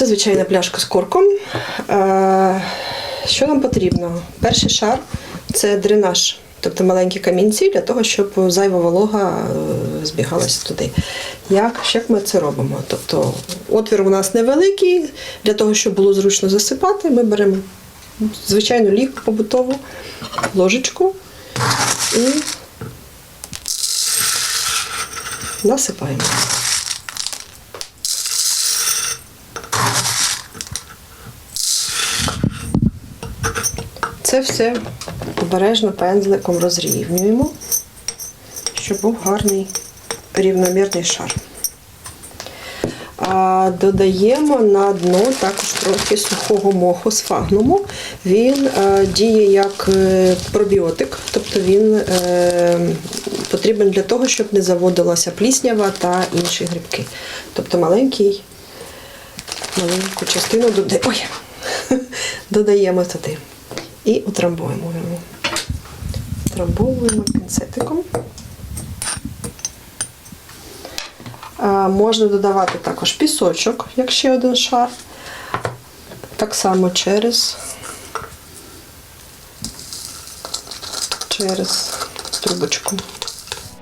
Це звичайна пляшка з корком. Е, Що нам потрібно? Перший шар це дренаж, тобто маленькі камінці для того, щоб зайва волога е, збігалася туди. Як, як ми це робимо? Тобто отвір у нас невеликий, для того, щоб було зручно засипати, ми беремо звичайну лік побутову, ложечку і насипаємо. Це все обережно пензликом розрівнюємо, щоб був гарний рівномірний шар. А додаємо на дно також трохи сухого моху з фагнуму. Він е, діє як е, пробіотик, тобто він е, потрібен для того, щоб не заводилася пліснява та інші грибки. Тобто маленький, маленьку частину додаємо, ой, додаємо туди і утрамбуємо його. Утрамбовуємо пінцетиком. Можна додавати також пісочок, як ще один шар. Так само через, через трубочку.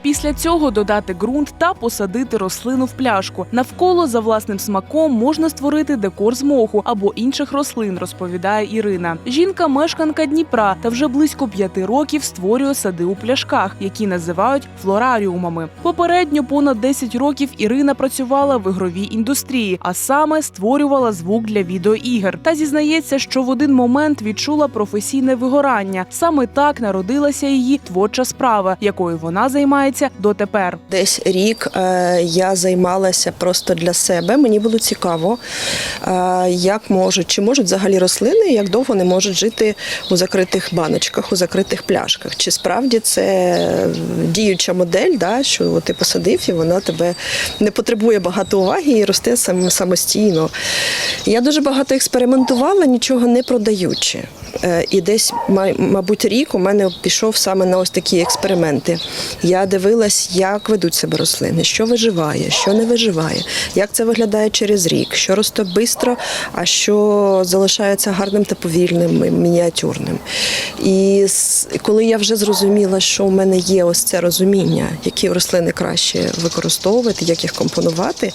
Після цього додати ґрунт та посадити рослину в пляшку. Навколо за власним смаком можна створити декор з моху або інших рослин, розповідає Ірина. Жінка мешканка Дніпра та вже близько п'яти років створює сади у пляшках, які називають флораріумами. Попередньо понад 10 років Ірина працювала в ігровій індустрії, а саме створювала звук для відеоігр. Та зізнається, що в один момент відчула професійне вигорання. Саме так народилася її творча справа, якою вона займається дотепер. Десь рік е, я займалася просто для себе. Мені було цікаво, е, як можуть, чи можуть взагалі рослини, як довго вони можуть жити у закритих баночках, у закритих пляшках. Чи справді це діюча модель, да, що ти посадив і вона тебе не потребує багато уваги і росте сам, самостійно. Я дуже багато експериментувала, нічого не продаючи. Е, І десь, мабуть, рік у мене пішов саме на ось такі експерименти. Я дивилась, як ведуть себе рослини, що виживає, що не виживає, як це виглядає через рік, що росте швидко, а що залишається гарним та повільним, мініатюрним. І коли я вже зрозуміла, що у мене є ось це розуміння, які рослини краще використовувати, як їх компонувати.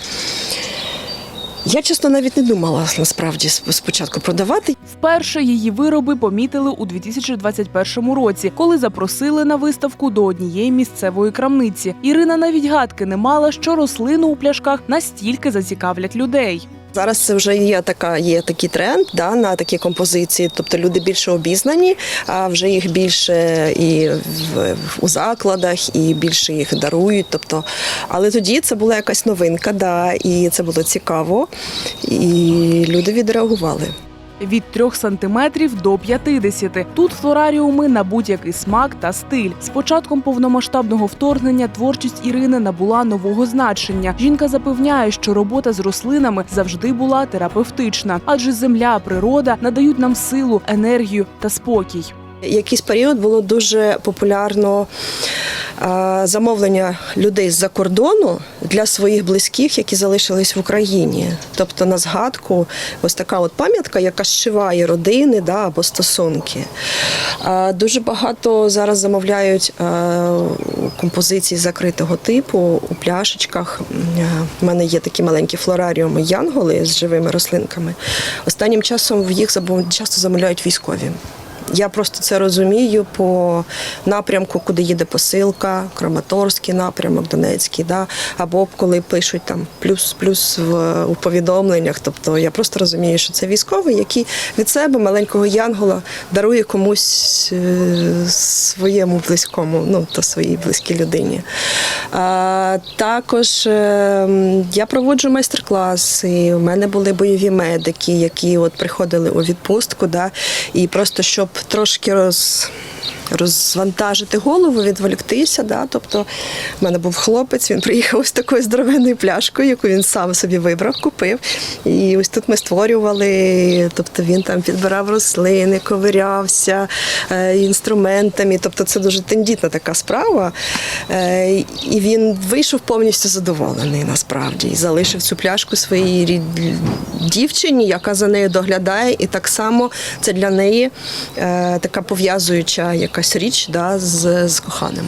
Я чесно навіть не думала насправді спочатку продавати. Вперше її вироби помітили у 2021 році, коли запросили на виставку до однієї місцевої крамниці. Ірина навіть гадки не мала, що рослини у пляшках настільки зацікавлять людей. Зараз це вже є така, є такий тренд да, на такі композиції. Тобто люди більше обізнані, а вже їх більше і в, у закладах, і більше їх дарують. Тобто, але тоді це була якась новинка, да, і це було цікаво, і люди відреагували. Від 3 сантиметрів до 50. Тут флораріуми на будь-який смак та стиль. З початком повномасштабного вторгнення творчість Ірини набула нового значення. Жінка запевняє, що робота з рослинами завжди була терапевтична, адже земля, природа надають нам силу, енергію та спокій. Якийсь період було дуже популярно замовлення людей з-за кордону для своїх близьких, які залишились в Україні. Тобто на згадку, ось така от пам'ятка, яка зшиває родини да, або стосунки. Е, Дуже багато зараз замовляють е, композиції закритого типу у пляшечках. Е, У мене є такі маленькі флораріуми янголи з живими рослинками. Останнім часом в їх часто замовляють військові. Я просто це розумію по напрямку, куди їде посилка, Краматорський напрямок, Донецький, да? або коли пишуть там плюс-плюс в у повідомленнях. Тобто я просто розумію, що це військовий, який від себе маленького янгола дарує комусь е, своєму близькому, ну та своїй близькій людині. А, також е, я проводжу майстер-класи. У мене були бойові медики, які от приходили у відпустку, да, і просто щоб трошки роз. Розвантажити голову, відволіктися. Да? Тобто, в мене був хлопець, він приїхав з такою здоровенною пляшкою, яку він сам собі вибрав, купив. І ось тут ми створювали. Тобто він там підбирав рослини, ковирявся е, інструментами. Тобто, це дуже тендітна така справа. Е, і він вийшов повністю задоволений насправді і залишив цю пляшку своїй дівчині, яка за нею доглядає, і так само це для неї е, така пов'язуюча якась річ да, з, з коханим.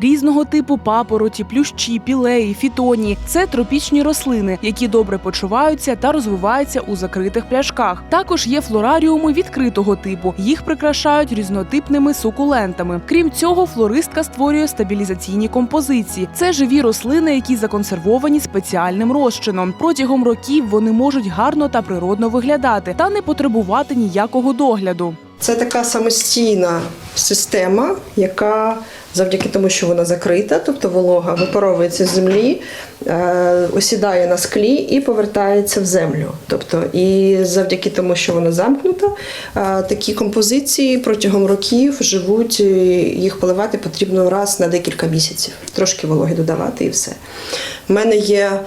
Різного типу папороті, плющі, пілеї, фітонії це тропічні рослини, які добре почуваються та розвиваються у закритих пляшках. Також є флораріуми відкритого типу. Їх прикрашають різнотипними сукулентами. Крім цього, флористка створює стабілізаційні композиції. Це живі рослини, які законсервовані спеціальним розчином. Протягом років вони можуть гарно та природно виглядати та не потребувати ніякого догляду. Це така самостійна система, яка завдяки тому, що вона закрита, тобто волога випаровується з землі, е, осідає на склі і повертається в землю. Тобто, і завдяки тому, що вона замкнута, е, такі композиції протягом років живуть. Їх поливати потрібно раз на декілька місяців. Трошки вологи додавати і все. У мене є.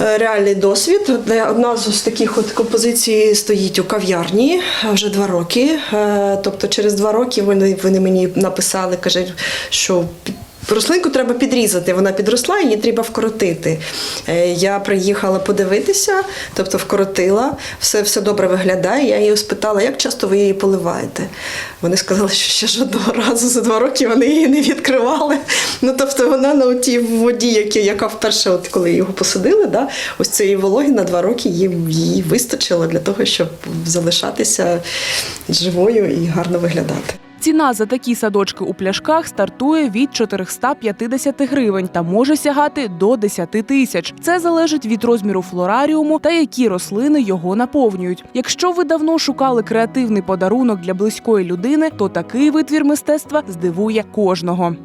Е, Реальний досвід. Одна з таких от композицій стоїть у кав'ярні вже два роки. Е, Тобто, через два роки вони, вони мені написали, кажуть, що рослинку треба підрізати. Вона підросла, її треба вкоротити. Е, Я приїхала подивитися, тобто вкоротила, все, все добре виглядає. Я її спитала, як часто ви її поливаєте. Вони сказали, що ще жодного разу за два роки вони її не відкривали. Ну тобто вона на тій воді, яка вперше, от коли його посадили, да, ось цієї вологи на два роки їй, їй вистачило для того, щоб залишатися живою і гарно виглядати. Ціна за такі садочки у пляшках стартує від 450 гривень та може сягати до 10 тисяч. Це залежить від розміру флораріуму та які рослини його наповнюють. Якщо ви давно шукали креативний подарунок для близької людини, то такий витвір мистецтва здивує кожного.